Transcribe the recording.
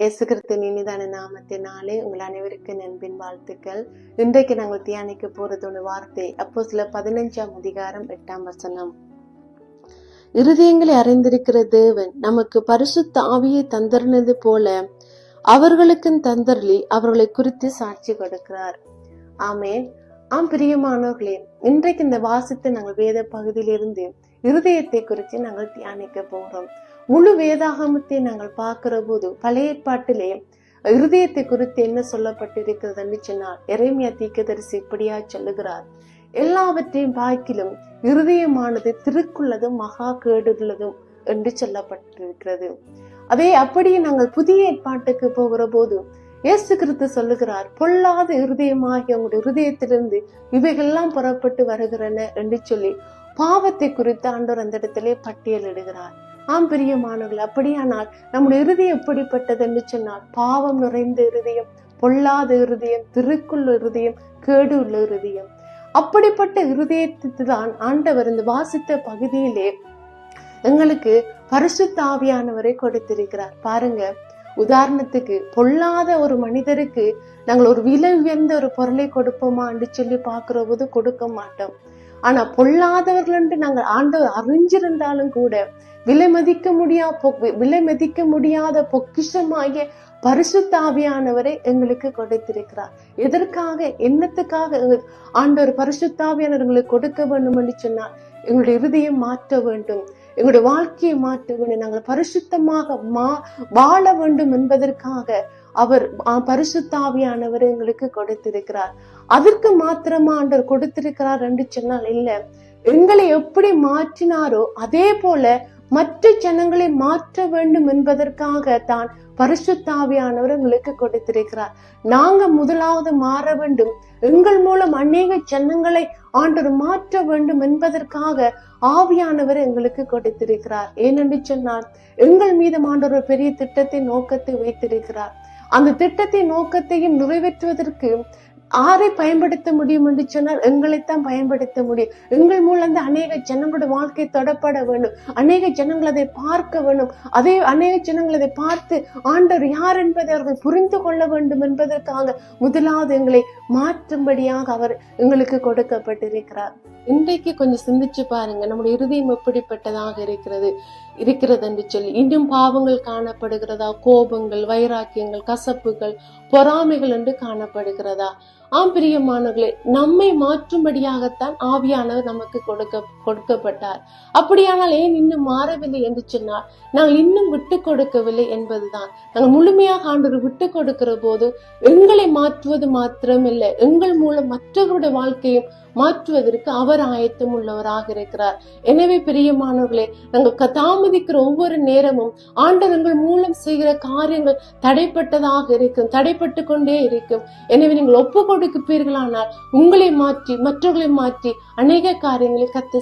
இயேசு இனிதான நாமத்தினாலே உங்கள் அனைவருக்கு நண்பின் வாழ்த்துக்கள். இன்றைக்கு நாங்கள் தியானிக்க போறது ஒரு வார்த்தை. அப்போ சில பதினஞ்சாம் அதிகாரம் எட்டாம் வசனம். இருதயங்களை அறிந்திருக்கிற தேவன் நமக்கு பரிசுத்த ஆவியை தந்தர்னது போல அவர்களுக்கும் தந்தர்லி அவர்களை குறித்து சாட்சி கொடுக்கிறார். ஆமே ஆம் பிரியமானவர்களே இன்றைக்கு இந்த வாசத்தை நாங்கள் வேத பகுதியிலிருந்து இருதயத்தை குறித்து நாங்கள் தியானிக்க போகிறோம் முழு வேதாகமத்தை நாங்கள் பார்க்கிற போது பழைய பாட்டிலே இருதயத்தை குறித்து என்ன சொல்லப்பட்டிருக்கிறதுன்னு சொன்னால் இறைமையா தீக்கதரிசி இப்படியா சொல்லுகிறார். எல்லாவற்றையும் பார்க்கிலும் இருதயமானது திருக்குள்ளதும் மகா கேடுள்ளதும் என்று சொல்லப்பட்டிருக்கிறது. அதே அப்படியே நாங்கள் புதிய ஏற்பாட்டுக்கு போகிற போது இயேசு கிறிஸ்து சொல்லுகிறார் பொல்லாத இருதயமாகி அவங்களுடைய இருதயத்திலிருந்து இவைகள்லாம் புறப்பட்டு வருகிறன என்று சொல்லி பாவத்தை குறித்து ஆண்டவர் அந்த இடத்திலே பட்டியலிடுகிறார் ஆம் பிரியமானவர்கள் அப்படியானால் நம்முடைய இருதயம் எப்படிப்பட்டது என்று சொன்னால் பாவம் நிறைந்த இருதயம் பொல்லாத இருதயம் திருக்குள்ள இருதயம் கேடு உள்ள இருதயம். அப்படிப்பட்ட இருதயத்துக்கு தான் ஆண்டவர் இந்த வாசித்த பகுதியிலே எங்களுக்கு பரிசு தாவியானவரை கொடுத்திருக்கிறார். பாருங்க உதாரணத்துக்கு பொல்லாத ஒரு மனிதருக்கு நாங்கள் ஒரு விலை உயர்ந்த ஒரு பொருளை கொடுப்போமா என்று சொல்லி பார்க்கிற போது கொடுக்க மாட்டோம். ஆனா பொல்லாதவர்கள் என்று நாங்கள் ஆண்டவர் அறிஞ்சிருந்தாலும் கூட விலை மதிக்க முடியா விலை மதிக்க முடியாத பொக்கிஷமாகிய பரிசுத்தாவியானவரை எங்களுக்கு கொடுத்திருக்கிறார். எதற்காக? என்னத்துக்காக? ஆண்டவர் பரிசுத்தாவியானவர் எங்களுக்கு கொடுக்க வேண்டும் என்று சொன்னால் எங்களுடைய இருதயம் மாற்ற வேண்டும். எங்களுடைய வாழ்க்கையை மாற்ற வேண்டும். நாங்கள் பரிசுத்தமாக மா வாழ வேண்டும் என்பதற்காக அவர் பரிசுத்தாவியானவர் எங்களுக்கு கொடுத்திருக்கிறார். அதற்கு மாத்திரமா ஆண்டவர் கொடுத்திருக்கிறார் என்று சொன்னால் இல்ல. எங்களை எப்படி மாற்றினாரோ அதே போல மற்ற ஜனங்களை மாற்ற வேண்டும் என்பதற்காக தான் பரிசுத்தாவியானவர் எங்களுக்கு கொடுத்திருக்கிறார். நாங்க முதலாவது மாற வேண்டும். எங்கள் மூலம் அநேக ஜனங்களை ஆண்டவர் மாற்ற வேண்டும் என்பதற்காக ஆவியானவர் எங்களுக்கு கொடுத்திருக்கிறார். ஏனென்று சொன்னார் எங்கள் மீது ஆண்டவர் பெரிய திட்டத்தை நோக்கத்தை வைத்திருக்கிறார். அந்த திட்டத்தின் நோக்கத்தையும் நிறைவேற்றுவதற்கு ஆரை பயன்படுத்த முடியும் என்று சொன்னால் எங்களைத்தான் பயன்படுத்த முடியும். எங்கள் மூலம் தான் அநேக ஜனங்களோட வாழ்க்கை தொடப்பட வேண்டும். அநேக ஜனங்கள் அதை பார்க்க வேண்டும். அதே அநேக ஜனங்கள் அதை பார்த்து ஆண்டவர் யார் என்பதை அவர்கள் புரிந்து கொள்ள வேண்டும் என்பதற்காக முதலாவது எங்களை மாற்றும்படியாக அவர் எங்களுக்கு கொடுக்கப்பட்டிருக்கிறார். இன்றைக்கு கொஞ்சம் சிந்திச்சு பாருங்க. நம்முடைய இருதயம் எப்படிப்பட்டதாக இருக்கிறது? இருக்கிறது என்று சொல்லி. இன்னும் பாவங்கள் காணப்படுகிறதா? கோபங்கள் வைராக்கியங்கள் கசப்புகள் பொறாமைகள் என்று காணப்படுகிறதா? ஆம் பிரியமானவர்களே நம்மை மாற்றும்படியாகத்தான் ஆவியானவர் நமக்கு கொடுக்க கொடுக்கப்பட்டார். அப்படியானால் ஏன் இன்னும் மாறவில்லை என்று சொன்னால் நாங்கள் இன்னும் விட்டு கொடுக்கவில்லை என்பதுதான். நாங்கள் முழுமையாக ஆண்டவர் விட்டு கொடுக்கிற போது எங்களை மாற்றுவது மாத்திரமில்லை. எங்கள் மூலம் மற்றவருடைய வாழ்க்கையும் மாற்றுவதற்கு அவர் ஆயத்தம் உள்ளவராக இருக்கிறார். எனவே பிரியமானவர்களே நாங்கள் தாமதிக்கிற ஒவ்வொரு நேரமும் ஆண்டவர்கள் மூலம் செய்கிற காரியங்கள் தடைப்பட்டதாக இருக்கும் தடைப்பட்டு கொண்டே இருக்கும். எனவே நீங்கள் ஒப்புக்கொண்டு உயிரோடு கொடுப்பீர்களானால் உங்களை மாற்றி மற்றவர்களை மாற்றி அநேக காரியங்களை கத்து